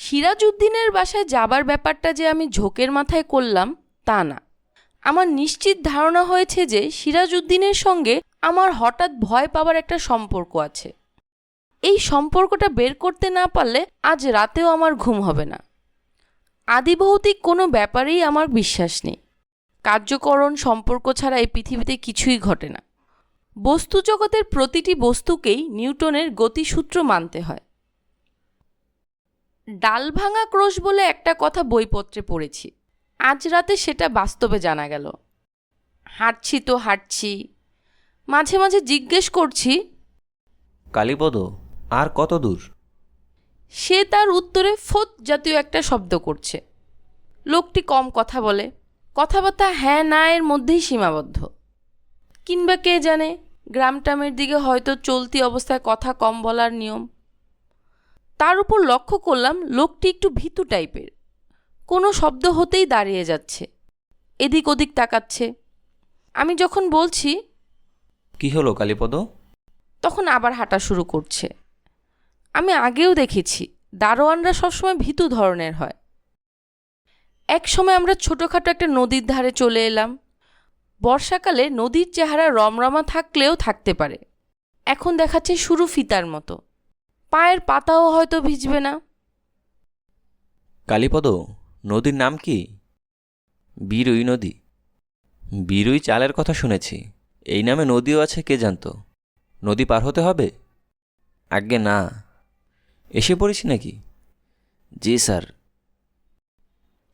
সিরাজউদ্দিনের বাসায় যাবার ব্যাপারটা যে আমি ঝোঁকের মাথায় করলাম, তা না। আমার নিশ্চিত ধারণা হয়েছে যে সিরাজউদ্দিনের সঙ্গে আমার হঠাৎ ভয় পাওয়ার একটা সম্পর্ক আছে। এই সম্পর্কটা বের করতে না পারলে আজ রাতেও আমার ঘুম হবে না। আদিভৌতিক কোনো ব্যাপারেই আমার বিশ্বাস নেই। কার্যকরণ সম্পর্ক ছাড়া এই পৃথিবীতে কিছুই ঘটে না। বস্তু জগতের প্রতিটি বস্তুকেই নিউটনের গতিসূত্র মানতে হয়। ডাল ভাঙা ক্রোশ বলে একটা কথা বইপত্রে পড়েছি। আজ রাতে সেটা বাস্তবে জানা গেল। হাঁটছি তো হাঁটছি। মাঝে মাঝে জিজ্ঞেস করছি কালীপদ আর কত দূর? সে তার উত্তরে ফোত জাতীয় একটা শব্দ করছে। লোকটি কম কথা বলে। কথাবার্তা হ্যাঁ না এর মধ্যেই সীমাবদ্ধ। কিংবা কে জানে গ্রামটামের দিকে হয়তো চলতি অবস্থায় কথা কম বলার নিয়ম। তার উপর লক্ষ্য করলাম লোকটি একটু ভীতু টাইপের। কোনো শব্দ হতেই দাঁড়িয়ে যাচ্ছে। এদিক ওদিক তাকাচ্ছে। আমি যখন বলছি কি হলো কালীপদ? তখন আবার হাঁটা শুরু করছে। আমি আগেও দেখেছি দারোয়ানরা সবসময় ভীতু ধরনের হয়। এক সময় আমরা ছোটোখাটো একটা নদীর ধারে চলে এলাম। বর্ষাকালে নদীর চেহারা রমরমা থাকলেও থাকতে পারে। এখন দেখাচ্ছে শুরু ফিতার মতো। পায়ের পাতাও হয়তো ভিজবে না। কালীপদ নদীর নাম কি? বীরুই নদী। বীরুই চালের কথা শুনেছি। এই নামে নদীও আছে কে জানতো? নদী পার হতে হবে? আজ্ঞে না। এসে পড়েছি নাকি? জি স্যার।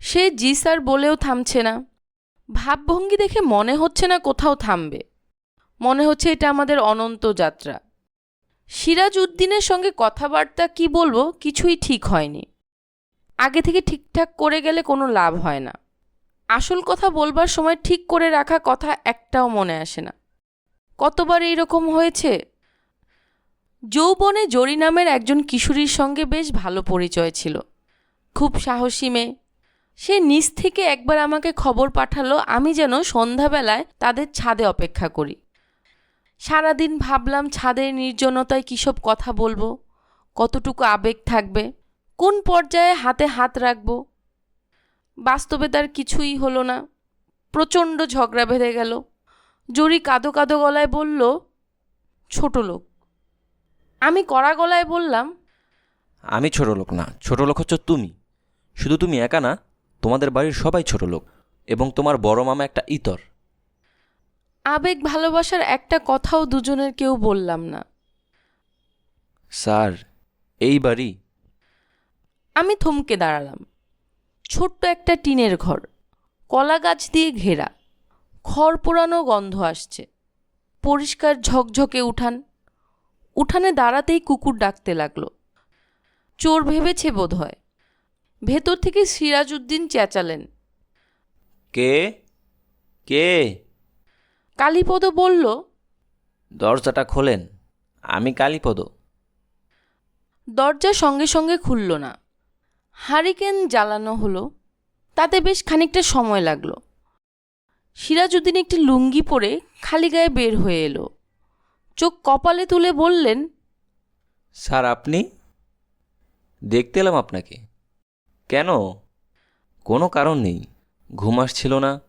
সে জি স্যার বলেও থামছে না। ভাবভঙ্গি দেখে মনে হচ্ছে না কোথাও থামবে। মনে হচ্ছে এটা আমাদের অনন্ত যাত্রা। সিরাজ উদ্দিনের সঙ্গে কথাবার্তা কি বলব কিছুই ঠিক হয়নি। আগে থেকে ঠিকঠাক করে গেলে কোনো লাভ হয় না। আসল কথা বলবার সময় ঠিক করে রাখা কথা একটাও মনে আসে না। কতবার এইরকম হয়েছে? যৌবনে জরি নামের একজন কিশোরীর সঙ্গে বেশ ভালো পরিচয় ছিল। খুব সাহসী মেয়ে। সে নিচ থেকে একবার আমাকে খবর পাঠালো আমি যেন সন্ধ্যাবেলায় তাদের ছাদে অপেক্ষা করি। সারাদিন ভাবলাম ছাদের নির্জনতায় কী সব কথা বলব? কতটুকু আবেগ থাকবে? কোন পর্যায়ে হাতে হাত রাখব? বাস্তবে তার কিছুই হলো না। প্রচণ্ড ঝগড়া বেঁধে গেল। জরি কাঁদো কাঁদো গলায় বলল, ছোট লোক। আমি কড়া গলায় বললাম, আমি ছোট লোক না, ছোট লোক হচ্ছ তুমি। শুধু তুমি একা না, তোমাদের বাড়ির সবাই ছোট লোক এবং তোমার বড় মামা একটা ইতর। আবেগ ভালোবাসার একটা কথাও দুজনের কেউ বললাম না। স্যার এই বাড়ি। আমি থমকে দাঁড়ালাম। ছোট্ট একটা টিনের ঘর কলা গাছ দিয়ে ঘেরা খড় পোড়ানো গন্ধ আসছে। পরিষ্কার ঝকঝকে উঠান। উঠানে দাঁড়াতেই কুকুর ডাকতে লাগল। চোর ভেবেছে বোধ হয় ভেতর থেকে সিরাজউদ্দিন চেঁচালেন। কে? কে? কালীপদ বলল দরজাটা খোলেন আমি কালীপদ। দরজা সঙ্গে সঙ্গে খুলল না। হারিকেন জ্বালানো হলো তাতে বেশ খানিকটা সময় লাগল। সিরাজউদ্দিন একটি লুঙ্গি পরে খালি গায়ে বের হয়ে এলো। চোখ কপালে তুলে বললেন স্যার আপনি? দেখতে এলাম আপনাকে। কেন? কোনো কারণ নেই। ঘুম আসছিল না।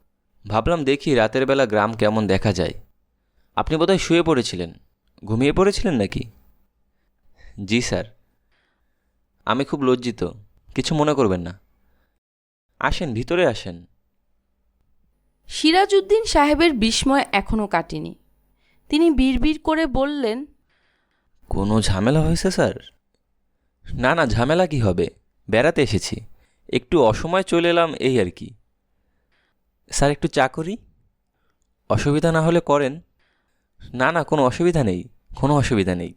ভাবলাম দেখি রাতের বেলা গ্রাম কেমন দেখা যায়। আপনি বোধহয় শুয়ে পড়েছিলেন। ঘুমিয়ে পড়েছিলেন নাকি? জি স্যার। আমি খুব লজ্জিত। কিছু মনে করবেন না। আসেন ভিতরে আসেন। সিরাজউদ্দিন সাহেবের বিস্ময় এখনও কাটেনি। তিনি বিড়বিড় করে বললেন কোনো ঝামেলা হয়েছে স্যার? না না ঝামেলা কি হবে? বেড়াতে এসেছি। একটু অসময় চলে এলাম এই আর কি। স্যার একটু চা করি। অসুবিধা না হলে করেন। না না কোনো অসুবিধা নেই কোনো অসুবিধা নেই।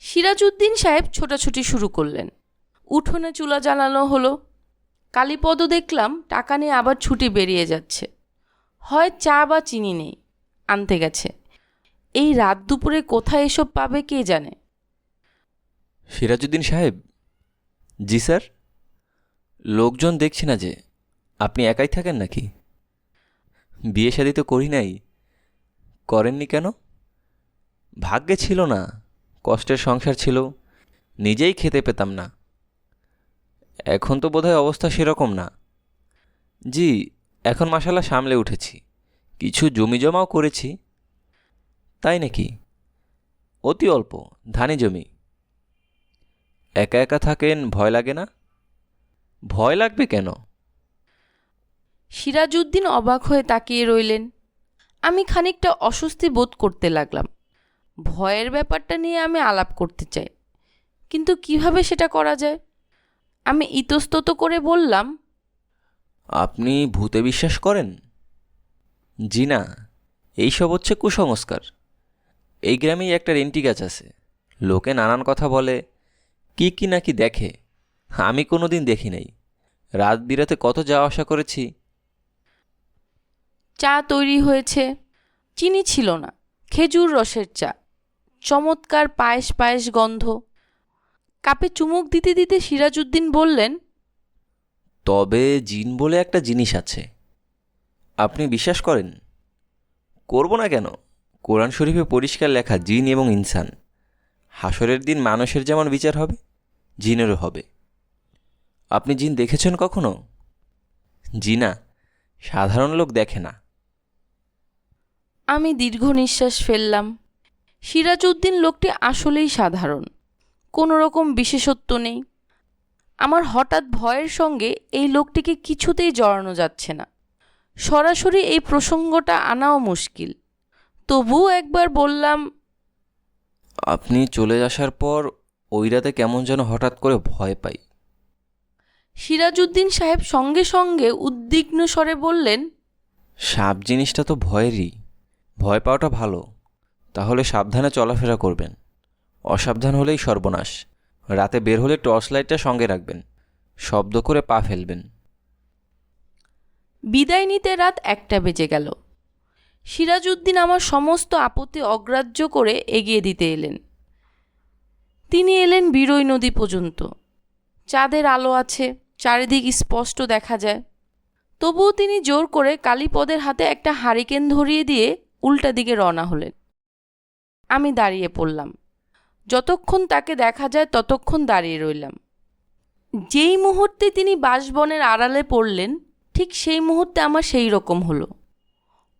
সিরাজউদ্দিন সাহেব ছোটাছুটি শুরু করলেন। উঠোনে চুলা জ্বালানো হলো। কালীপদ দেখলাম টাকা নিয়ে আবার ছুটি বেরিয়ে যাচ্ছে। হয় চা বা চিনি নেই আনতে গেছে। এই রাত দুপুরে কোথায় এসব পাবে কে জানে? সিরাজউদ্দিন সাহেব? জি স্যার। লোকজন দেখছি না যে। আপনি একাই থাকেন নাকি? বিয়ে শাদি তো করি নাই। করেননি কেন? ভাগ্যে ছিল না, কষ্টের সংসার ছিল, নিজেই খেতে পেতাম না। এখন তো বোধহয় অবস্থা সেরকম না। জি, এখন মাসাল্লাহ সামলে উঠেছি। কিছু জমি জমাও করেছি। তাই নাকি? অতি অল্প, ধানি জমি। একা একা থাকেন, ভয় লাগে না? ভয় লাগবে কেন? সিরাজউদ্দিন অবাক হয়ে তাকিয়ে রইলেন। আমি খানিকটা অস্বস্তি বোধ করতে লাগলাম। ভয়ের ব্যাপারটা নিয়ে আমি আলাপ করতে চাই। কিন্তু কীভাবে সেটা করা যায়? আমি ইতস্তত করে বললাম, আপনি ভূতে বিশ্বাস করেন? জি না, এইসব হচ্ছে কুসংস্কার। এই গ্রামেই একটা রেন্টি গাছ আছে। লোকে নানান কথা বলে, কি কি নাকি দেখে। আমি কোনো দিন দেখি নাই। রাত বিরাতে কত যাওয়া আসা করেছি চা তৈরি হয়েছে। চিনি ছিল না। খেজুর রসের চা। চমৎকার পায়েস পায়েস গন্ধ। কাপে চুমুক দিতে দিতে সিরাজউদ্দিন বললেন, তবে জিন বলে একটা জিনিস আছে। আপনি বিশ্বাস করেন? করব না কেন? কোরআন শরীফে পরিষ্কার লেখা জিন এবং ইনসান। হাসরের দিন মানুষের যেমন বিচার হবে, জিনেরও হবে। আপনি জিন দেখেছেন কখনো? জিনা, সাধারণ লোক দেখে না। আমি দীর্ঘ নিঃশ্বাস ফেললাম। সিরাজউদ্দিন লোকটি আসলেই সাধারণ। কোনো রকম বিশেষত্ব নেই। আমার হঠাৎ ভয়ের সঙ্গে এই লোকটিকে কিছুতেই জড়ানো যাচ্ছে না। সরাসরি এই প্রসঙ্গটা আনাও মুশকিল। তবুও একবার বললাম আপনি চলে আসার পর ওই রাতে কেমন যেন হঠাৎ করে ভয় পাই। সিরাজউদ্দিন সাহেব সঙ্গে সঙ্গে উদ্বিগ্ন স্বরে বললেন সাপ জিনিসটা তো ভয়েরই। ভয় পাওয়াটা ভালো। তাহলে সাবধানে চলাফেরা করবেন। অসাবধান হলেই সর্বনাশ। রাতে বের হলে টর্চ লাইটটা সঙ্গে রাখবেন। শব্দ করে পা ফেলবেন। বিদায় নিতে রাত একটা বেজে গেল। সিরাজউদ্দিন আমার সমস্ত আপত্তি অগ্রাহ্য করে এগিয়ে দিতে এলেন। তিনি এলেন বিরই নদী পর্যন্ত। চাঁদের আলো আছে, চারিদিক স্পষ্ট দেখা যায়। তবুও তিনি জোর করে কালীপদের হাতে একটা হারিকেন ধরিয়ে দিয়ে উল্টা দিকে রওনা হলেন। আমি দাঁড়িয়ে পড়লাম। যতক্ষণ তাকে দেখা যায় ততক্ষণ দাঁড়িয়ে রইলাম। যেই মুহূর্তে তিনি বাঁশবনের আড়ালে পড়লেন, ঠিক সেই মুহূর্তে আমার সেই রকম হলো।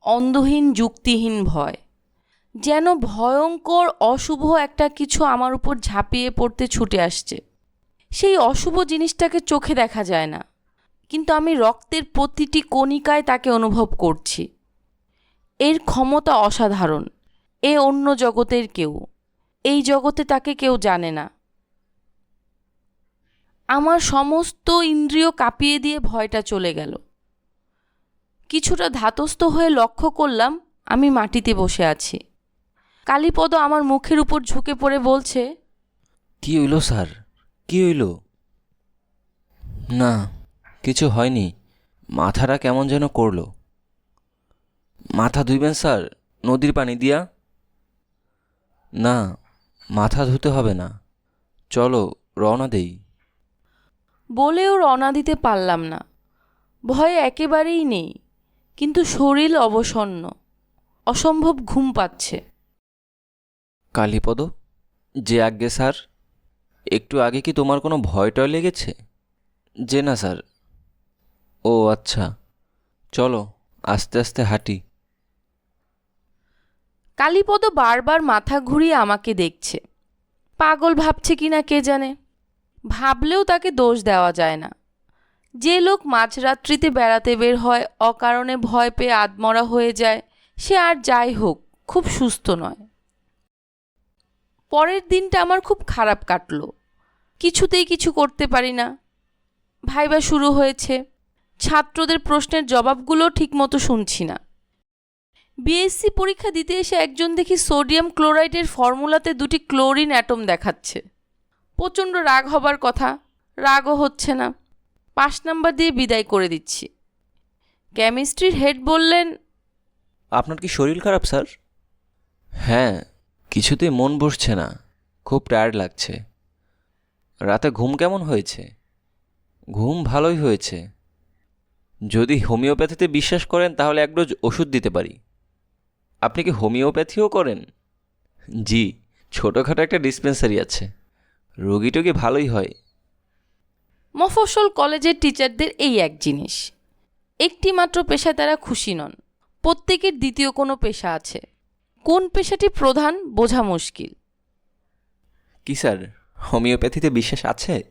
অন্ধহীন, যুক্তিহীন ভয়। যেন ভয়ঙ্কর, অশুভ একটা কিছু আমার উপর ঝাঁপিয়ে পড়তে ছুটে আসছে। সেই অশুভ জিনিসটাকে চোখে দেখা যায় না। কিন্তু আমি রক্তের প্রতিটি কণিকায় তাকে অনুভব করছি। এর ক্ষমতা অসাধারণ। এ অন্য জগতের কেউ। এই জগতে তাকে কেউ জানে না। আমার সমস্ত ইন্দ্রিয় কাঁপিয়ে দিয়ে ভয়টা চলে গেল। কিছুটা ধাতস্থ হয়ে লক্ষ্য করলাম, আমি মাটিতে বসে আছি। কালীপদ আমার মুখের উপর ঝুঁকে পড়ে বলছে, কি হইল স্যার? কি হইল? না, কিছু হয়নি। মাথাটা কেমন যেন করল। মাথা ধুইবেন স্যার? নদীর পানি দিয়া? না মাথা ধুতে হবে না। চলো রওনা দেই। বলেও রওনা দিতে পারলাম না। ভয় একেবারেই নেই কিন্তু শরীর অবসন্ন। অসম্ভব ঘুম পাচ্ছে। কালীপদ যে আজ্ঞে স্যার। একটু আগে কি তোমার কোনো ভয় টয় লেগেছে? যে না স্যার। ও আচ্ছা। চলো আস্তে আস্তে হাঁটি। কালীপদ বারবার মাথা ঘুরিয়ে আমাকে দেখছে। পাগল ভাবছে কি না কে জানে? ভাবলেও তাকে দোষ দেওয়া যায় না। যে লোক মাঝরাত্রিতে বেড়াতে বের হয়, অকারণে ভয় পেয়ে আদমরা হয়ে যায়, সে আর যাই হোক, খুব সুস্থ নয়। পরের দিনটা আমার খুব খারাপ কাটল। কিছুতেই কিছু করতে পারি না। ভাইবা শুরু হয়েছে। ছাত্রদের প্রশ্নের জবাবগুলো ঠিকমতো শুনছি না। বিএসসি পরীক্ষা দিতে এসে একজন দেখি সোডিয়াম ক্লোরাইডের ফর্মুলাতে দুটি ক্লোরিন অ্যাটম দেখাচ্ছে। প্রচণ্ড রাগ হবার কথা, রাগও হচ্ছে না। পাঁচ নাম্বার দিয়ে বিদায় করে দিচ্ছি। কেমিস্ট্রির হেড বললেন, আপনার কি শরীর খারাপ, স্যার? হ্যাঁ কিছুতেই মন বসছে না, খুব টায়ার্ড লাগছে। রাতে ঘুম কেমন হয়েছে? ঘুম ভালোই হয়েছে। যদি হোমিওপ্যাথিতে বিশ্বাস করেন, তাহলে এক ডোজ ওষুধ দিতে পারি। আপনি কি হোমিওপ্যাথিও করেন? জি ছোটোখাটো একটা ডিসপেন্সারি আছে। রোগী টোগী ভালোই হয়? মফস্বল কলেজের টিচারদের এই এক জিনিস। একটি মাত্র পেশায় তারা খুশি নন। প্রত্যেকের দ্বিতীয় কোনো পেশা আছে। কোন পেশাটি প্রধান বোঝা মুশকিল। কি স্যার হোমিওপ্যাথিতে বিশ্বাস আছে?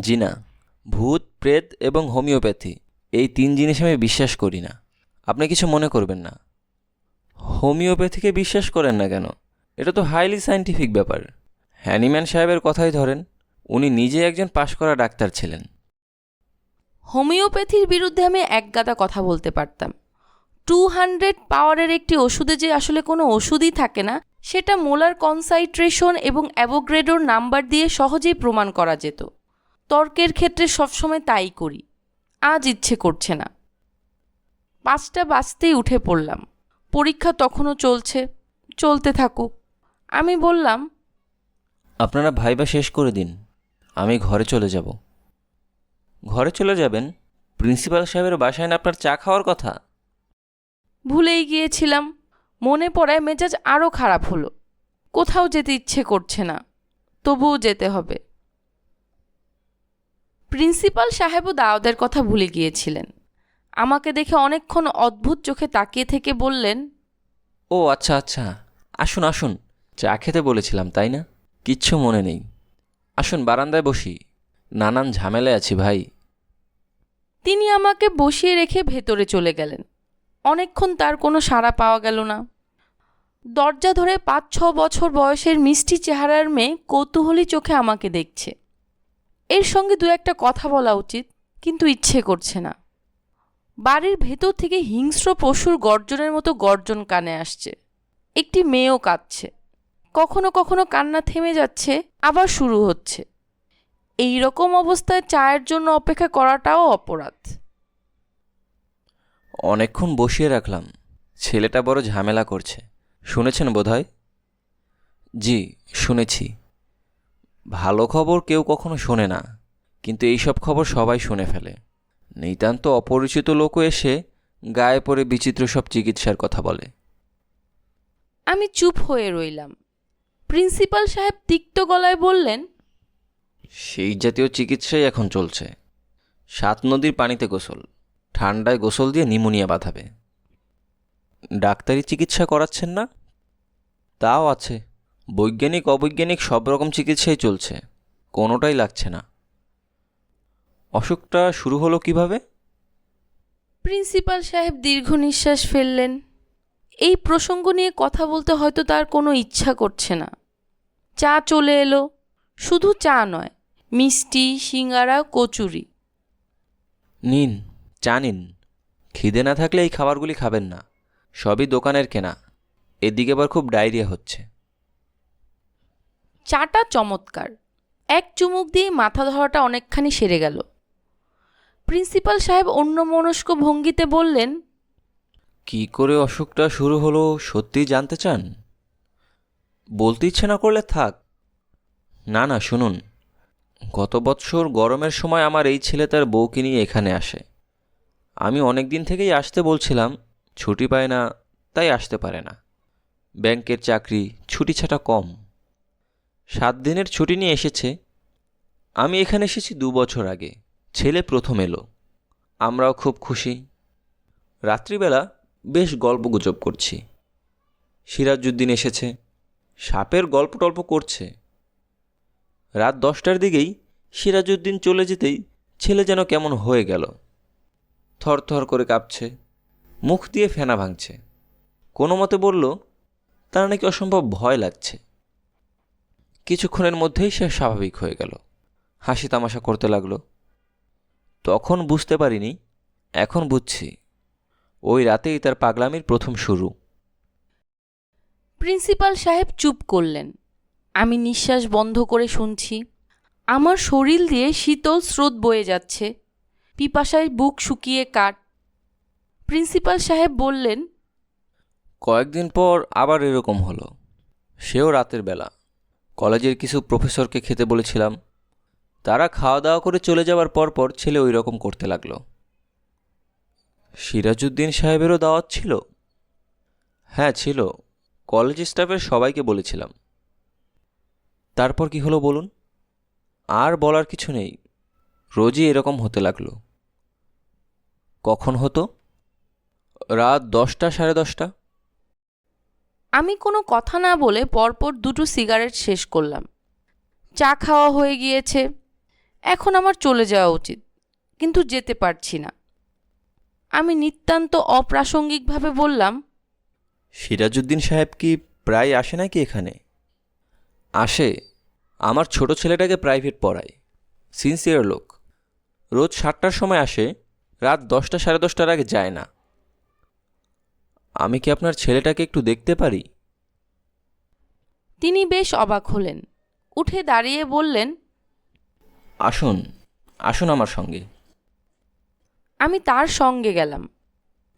জি না ভূত প্রেত এবং হোমিওপ্যাথি এই তিন জিনিস আমি বিশ্বাস করি না। আপনি কিছু মনে করবেন না। হোমিওপ্যাথিকে বিশ্বাস করেন না কেন? এটা তো হাইলি সায়েন্টিফিক ব্যাপার। হ্যানিম্যান সাহেবের কথাই ধরেন, উনি নিজে একজন পাশ করা ডাক্তার ছিলেন। হোমিওপ্যাথির বিরুদ্ধে আমি একগাদা কথা বলতে পারতাম। টু হান্ড্রেড পাওয়ারের একটি ওষুধে যে আসলে কোনো ওষুধই থাকে না, সেটা মোলার কনসাইট্রেশন এবং অ্যাভোগ্রেডোর নাম্বার দিয়ে সহজেই প্রমাণ করা যেত। তর্কের ক্ষেত্রে সবসময় তাই করি। আজ ইচ্ছে করছে না। পাঁচটা বাজতেই উঠে পড়লাম। পরীক্ষা তখনও চলছে। চলতে থাকুক। আমি বললাম আপনারা ভাইবা শেষ করে দিন। আমি ঘরে চলে যাব। ঘরে চলে যাবেন? প্রিন্সিপাল সাহেবের বাসায় না আপনার চা খাওয়ার কথা? ভুলেই গিয়েছিলাম। মনে পড়ায় মেজাজ আরও খারাপ হলো। কোথাও যেতে ইচ্ছে করছে না। তবুও যেতে হবে। প্রিন্সিপাল সাহেবও দাওদের কথা ভুলে গিয়েছিলেন। আমাকে দেখে অনেকক্ষণ অদ্ভুত চোখে তাকিয়ে থেকে বললেন ও আচ্ছা আচ্ছা। আসুন আসুন। চা খেতে বলেছিলাম তাই না? কিচ্ছু মনে নেই। আসুন বারান্দায় বসি। নানান ঝামেলায় আছি ভাই। তিনি আমাকে বসিয়ে রেখে ভেতরে চলে গেলেন। অনেকক্ষণ তার কোনো সাড়া পাওয়া গেল না। দরজা ধরে পাঁচ ছ বছর বয়সের মিষ্টি চেহারার মেয়ে কৌতূহলী চোখে আমাকে দেখছে। এর সঙ্গে দু একটা কথা বলা উচিত কিন্তু ইচ্ছে করছে না। বাড়ির ভেতর থেকে হিংস্র পশুর গর্জনের মতো গর্জন কানে আসছে। একটি মেয়েও কাঁদছে। কখনো কখনো কান্না থেমে যাচ্ছে, আবার শুরু হচ্ছে। এই রকম অবস্থায় চায়ের জন্য অপেক্ষা করাটাও অপরাধ। অনেকক্ষণ বসিয়ে রাখলাম। ছেলেটা বড় ঝামেলা করছে। শুনেছেন বোধহয়? জি, শুনেছি। ভালো খবর কেউ কখনো শোনে না, কিন্তু এইসব খবর সবাই শুনে ফেলে। নিতান্ত অপরিচিত লোকও এসে গায়ে পড়ে বিচিত্র সব চিকিৎসার কথা বলে। আমি চুপ হয়ে রইলাম। প্রিন্সিপাল সাহেব তিক্ত গলায় বললেন সেই জাতীয় চিকিৎসাই এখন চলছে। সাত নদীর পানিতে গোসল ঠান্ডায় গোসল দিয়ে নিমোনিয়া বাঁধাবে। ডাক্তারি চিকিৎসা করাচ্ছেন না? তাও আছে। বৈজ্ঞানিক অবৈজ্ঞানিক সব রকম চিকিৎসাই চলছে। কোনোটাই লাগছে না। অসুখটা শুরু হলো কীভাবে? প্রিন্সিপাল সাহেব দীর্ঘ নিঃশ্বাস ফেললেন। এই প্রসঙ্গ নিয়ে কথা বলতে হয়তো তার কোনো ইচ্ছা করছে না। চা চলে এলো। শুধু চা নয় মিষ্টি সিঙ্গারা কচুরি। নিন চা নিন। খিদে না থাকলে এই খাবারগুলি খাবেন না। সবই দোকানের কেনা। এদিকে আবার খুব ডায়রিয়া হচ্ছে। চাটা চমৎকার। এক চুমুক দিয়ে মাথা ধরাটা অনেকখানি সেরে গেল। প্রিন্সিপাল সাহেব অন্যমনস্ক ভঙ্গিতে বললেন, কি করে অসুখটা শুরু হলো সত্যিই জানতে চান? বলতে ইচ্ছে না করলে থাক। না না, শুনুন। গত বৎসর গরমের সময় আমার এই ছেলে তার বউকে নিয়ে এখানে আসে। আমি অনেক দিন থেকেই আসতে বলছিলাম, ছুটি পায় না, তাই আসতে পারে না। ব্যাংকের চাকরি, ছুটি ছাটা কম। সাত দিনের ছুটি নিয়ে এসেছে। আমি এখানে এসেছি দু বছর আগে। ছেলে প্রথম এলো। আমরাও খুব খুশি। রাত্রিবেলা বেশ গল্প গুজব করছি। সিরাজউদ্দিন এসেছে। সাপের গল্প টল্প করছে। রাত দশটার দিকেই সিরাজউদ্দিন চলে যেতেই ছেলে যেন কেমন হয়ে গেল। থরথর করে কাঁপছে। মুখ দিয়ে ফেনা ভাঙছে। কোনো মতে বলল, তার নাকি অসম্ভব ভয় লাগছে। কিছুক্ষণের মধ্যেই সে স্বাভাবিক হয়ে গেল। হাসি তামাশা করতে লাগল। তখন বুঝতে পারিনি এখন বুঝছি। ওই রাতেই তার পাগলামির প্রথম শুরু। প্রিন্সিপাল সাহেব চুপ করলেন। আমি নিঃশ্বাস বন্ধ করে শুনছি আমার শরীর দিয়ে শীতল স্রোত বয়ে যাচ্ছে পিপাসায় বুক শুকিয়ে কাট প্রিন্সিপাল সাহেব বললেন কয়েকদিন পর আবার এরকম হলো। সেও রাতের বেলা। কলেজের কিছু প্রফেসরকে খেতে বলেছিলাম। তারা খাওয়া দাওয়া করে চলে যাওয়ার পর পর ছেলে ওই রকম করতে লাগল। সিরাজউদ্দিন সাহেবেরও দাওয়াত ছিল? হ্যাঁ ছিল। কলেজ স্টাফের সবাইকে বলেছিলাম। তারপর কি হলো বলুন? আর বলার কিছু নেই। রোজই এরকম হতে লাগল। কখন হতো? রাত দশটা, সাড়ে দশটা। আমি কোনো কথা না বলে পরপর দুটো সিগারেট শেষ করলাম। চা খাওয়া হয়ে গিয়েছে। এখন আমার চলে যাওয়া উচিত কিন্তু যেতে পারছি না। আমি নিতান্ত অপ্রাসঙ্গিকভাবে বললাম সিরাজউদ্দিন সাহেব কি প্রায় আসে নাকি এখানে? আসে। আমার ছোট ছেলেটাকে প্রাইভেট পড়ায়। সিনসিয়ার লোক। রোজ সাতটার সময় আসে রাত দশটা সাড়ে দশটার আগে যায় না। আমি কি আপনার ছেলেটাকে একটু দেখতে পারি? তিনি বেশ অবাক হলেন। উঠে দাঁড়িয়ে বললেন আসুন আসুন আমার সঙ্গে। আমি তার সঙ্গে গেলাম।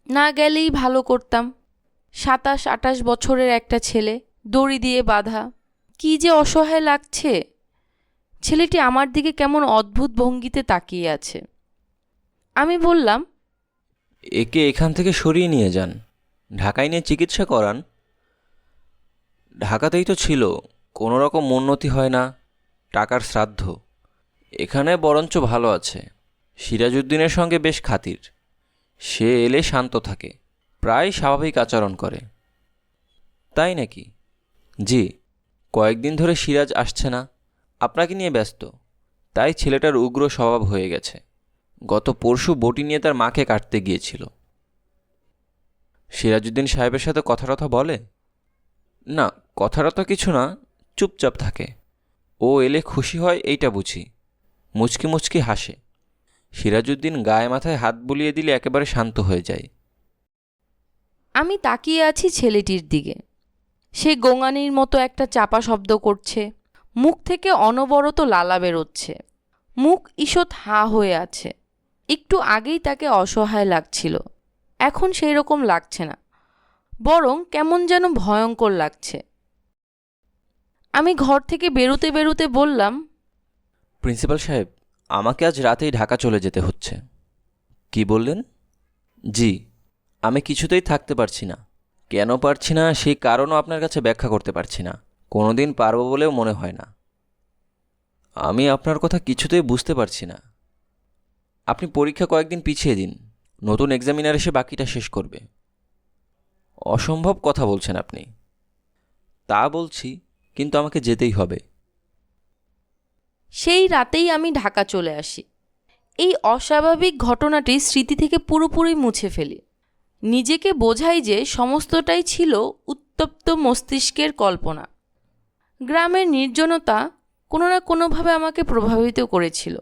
না গেলেই ভালো করতাম। সাতাশ আটাশ বছরের একটা ছেলে দড়ি দিয়ে বাঁধা। কি যে অসহায় লাগছে। ছেলেটি আমার দিকে কেমন অদ্ভুত ভঙ্গিতে তাকিয়ে আছে। আমি বললাম একে এখান থেকে সরিয়ে নিয়ে যান। ঢাকায় নিয়ে চিকিৎসা করান। ঢাকাতেই তো ছিল কোনো রকম উন্নতি হয় না টাকার শ্রাদ্ধ। এখানে বরঞ্চ ভালো আছে। সিরাজউদ্দিনের সঙ্গে বেশ খাতির। সে এলে শান্ত থাকে, প্রায় স্বাভাবিক আচরণ করে। তাই নাকি? জি, কয়েকদিন ধরে সিরাজ আসছে না, আপনাকে নিয়ে ব্যস্ত। তাই ছেলেটার উগ্র স্বভাব হয়ে গেছে। গত পরশু বটি নিয়ে তার মাকে কাটতে গিয়েছিল। সিরাজউদ্দিন সাহেবের সাথে কথা টথা বলে? না, কথাটা তো কিছু না, চুপচাপ থাকে। ও এলে খুশি হয় এইটা বুঝি। মুচকি মুচকি হাসে। সিরাজউদ্দিন গায়ে মাথায় হাত বুলিয়ে দিলে একেবারে শান্ত হয়ে যায়। আমি তাকিয়ে আছি ছেলেটির দিকে। সে গোঙানির মতো একটা চাপা শব্দ করছে। মুখ থেকে অনবরত লালা বেরোচ্ছে। মুখ ঈষৎ হাঁ হয়ে আছে। একটু আগেই তাকে অসহায় লাগছিল। এখন সেই রকম লাগছে না। বরং কেমন যেন ভয়ঙ্কর লাগছে। আমি ঘর থেকে বেরোতে বেরোতে বললাম প্রিন্সিপাল সাহেব, আমাকে আজ রাতেই ঢাকা চলে যেতে হচ্ছে। কি বললেন? জি, আমি কিছুতেই থাকতে পারছি না। কেন পারছি না সেই কারণও আপনার কাছে ব্যাখ্যা করতে পারছি না। কোনো দিন পারব বলেও মনে হয় না। আমি আপনার কথা কিছুতেই বুঝতে পারছি না। আপনি পরীক্ষা কয়েকদিন পিছিয়ে দিন। নতুন এক্সামিনার এসে বাকিটা শেষ করবে। অসম্ভব কথা বলছেন আপনি। তা বলছি, কিন্তু আমাকে যেতেই হবে। সেই রাতেই আমি ঢাকা চলে আসি। এই অস্বাভাবিক ঘটনাটি স্মৃতি থেকে পুরোপুরি মুছে ফেলি। নিজেকে বোঝাই যে সমস্তটাই ছিল উত্তপ্ত মস্তিষ্কের কল্পনা। গ্রামের নির্জনতা কোনো না কোনোভাবে আমাকে প্রভাবিত করেছিল।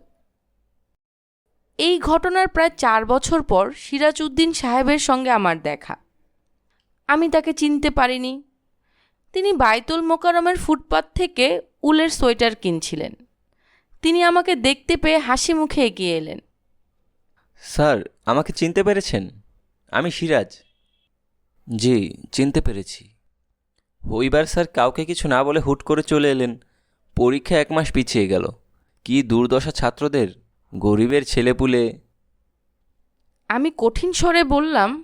এই ঘটনার প্রায় চার বছর পর সিরাজউদ্দিন সাহেবের সঙ্গে আমার দেখা। আমি তাকে চিনতে পারিনি। তিনি বাইতুল মোকারমের ফুটপাত থেকে উলের সোয়েটার কিনছিলেন। তিনি আমাকে দেখতে পেয়ে হাসি মুখে এগিয়ে এলেন। স্যার আমাকে চিনতে পেরেছেন? আমি সিরাজ। জি চিনতে পেরেছি। হইবার স্যার কাউকে কিছু না বলে হুট করে চলে এলেন। পরীক্ষা এক মাস পিছিয়ে গেল। কি দুর্দশা ছাত্রদের গরিবের ছেলেপুলে। আমি কঠিন স্বরে বললাম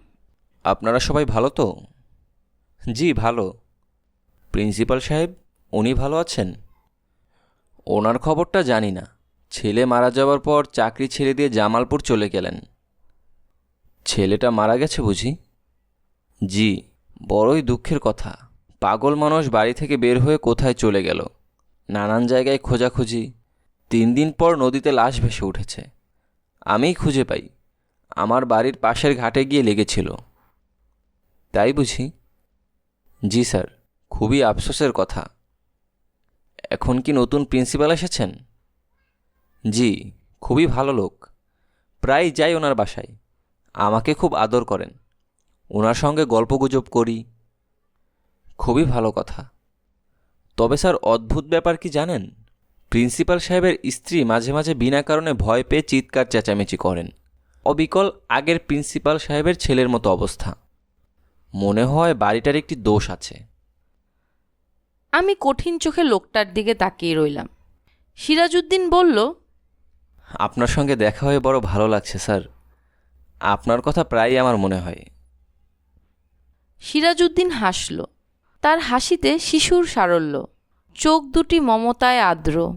আপনারা সবাই ভালো তো? জি ভালো। প্রিন্সিপাল সাহেব উনি ভালো আছেন? ওনার খবরটা জানি না। ছেলে মারা যাওয়ার পর চাকরি ছেড়ে দিয়ে জামালপুর চলে গেলেন। ছেলেটা মারা গেছে বুঝি? জি, বড়ই দুঃখের কথা। পাগল মানুষ বাড়ি থেকে বের হয়ে কোথায় চলে গেল? নানান জায়গায় খোঁজাখুঁজি। তিন দিন পর নদীতে লাশ ভেসে উঠেছে। আমিই খুঁজে পাই। আমার বাড়ির পাশের ঘাটে গিয়ে লেগেছিল। তাই বুঝি? জি স্যার, খুবই আফসোসের কথা। এখন কি নতুন প্রিন্সিপাল এসেছেন? জি, খুবই ভালো লোক। প্রায় যাই ওনার বাসায়। আমাকে খুব আদর করেন। ওনার সঙ্গে গল্পগুজব করি। খুবই ভালো কথা। তবে স্যার, অদ্ভুত ব্যাপার কি জানেন? প্রিন্সিপাল সাহেবের স্ত্রী মাঝে মাঝে বিনা কারণে ভয় পেয়ে চিৎকার চেঁচামেচি করেন। অবিকল আগের প্রিন্সিপাল সাহেবের ছেলের মতো অবস্থা। মনে হয় বাড়িটার একটি দোষ আছে। আমি কঠিন চোখে লোকটার দিকে তাকিয়ে রইলাম। সিরাজুদ্দিন বলল আপনার সঙ্গে দেখা হয়ে বড় ভালো লাগছে স্যার। আপনার কথা প্রায়ই আমার মনে হয়। সিরাজুদ্দিন হাসল। তার হাসিতে শিশুর সারল্য। চোখ দুটি মমতায় আর্দ্র।